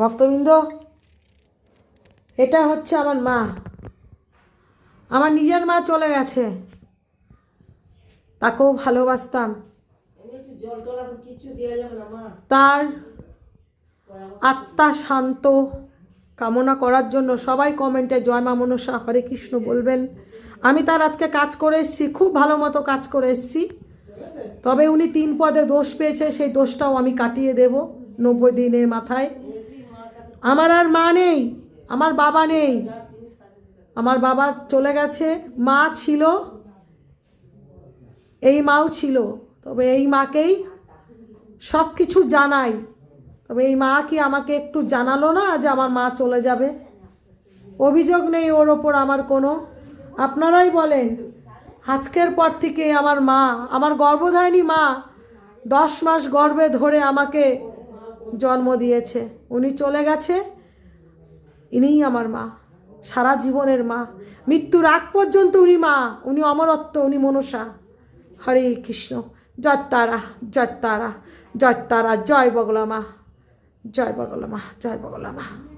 ভক্তবৃন্দ, এটা হচ্ছে আমার মা। আমার নিজের মা চলে গেছে। তাকেও ভালোবাসতাম। তার আত্মা শান্ত, কামনা করার জন্য সবাই কমেন্টে, জয় মা মনসা, হরে কৃষ্ণ বলবেন। আমি তার আজকে কাজ করে এসেছি, খুব ভালো মতো কাজ করে এসেছি। তবে উনি তিন পদে দোষ পেয়েছে, সেই দোষটাও আমি কাটিয়ে দেব নব্বই দিনের মাথায়। আমার আর মা নেই, আমার বাবা নেই। আমার বাবা চলে গেছে, মা ছিল, এই মাও ছিল। তবে এই মাকেই সব কিছু জানাই। তবে এই মা কি আমাকে একটু জানালো না যে আমার মা চলে যাবে? অভিযোগ নেই ওর ওপর আমার কোনো। আপনারাই বলেন, আজকের পর থেকে আমার মা, আমার গর্ভধারিণী মা দশ মাস গর্ভে ধরে আমাকে জন্ম দিয়েছে। উনি চলে গেছে। ইনিই আমার মা। সারা জীবনের মা। মৃত্যুর আগ পর্যন্ত উনি মা। উনি অমরত্ব, উনি মনসা। হরে কৃষ্ণ। জয় তারা জয় তারা জয় তারা, জয় বগলা মা। জয় বগলা মা, জয় বগলা মা।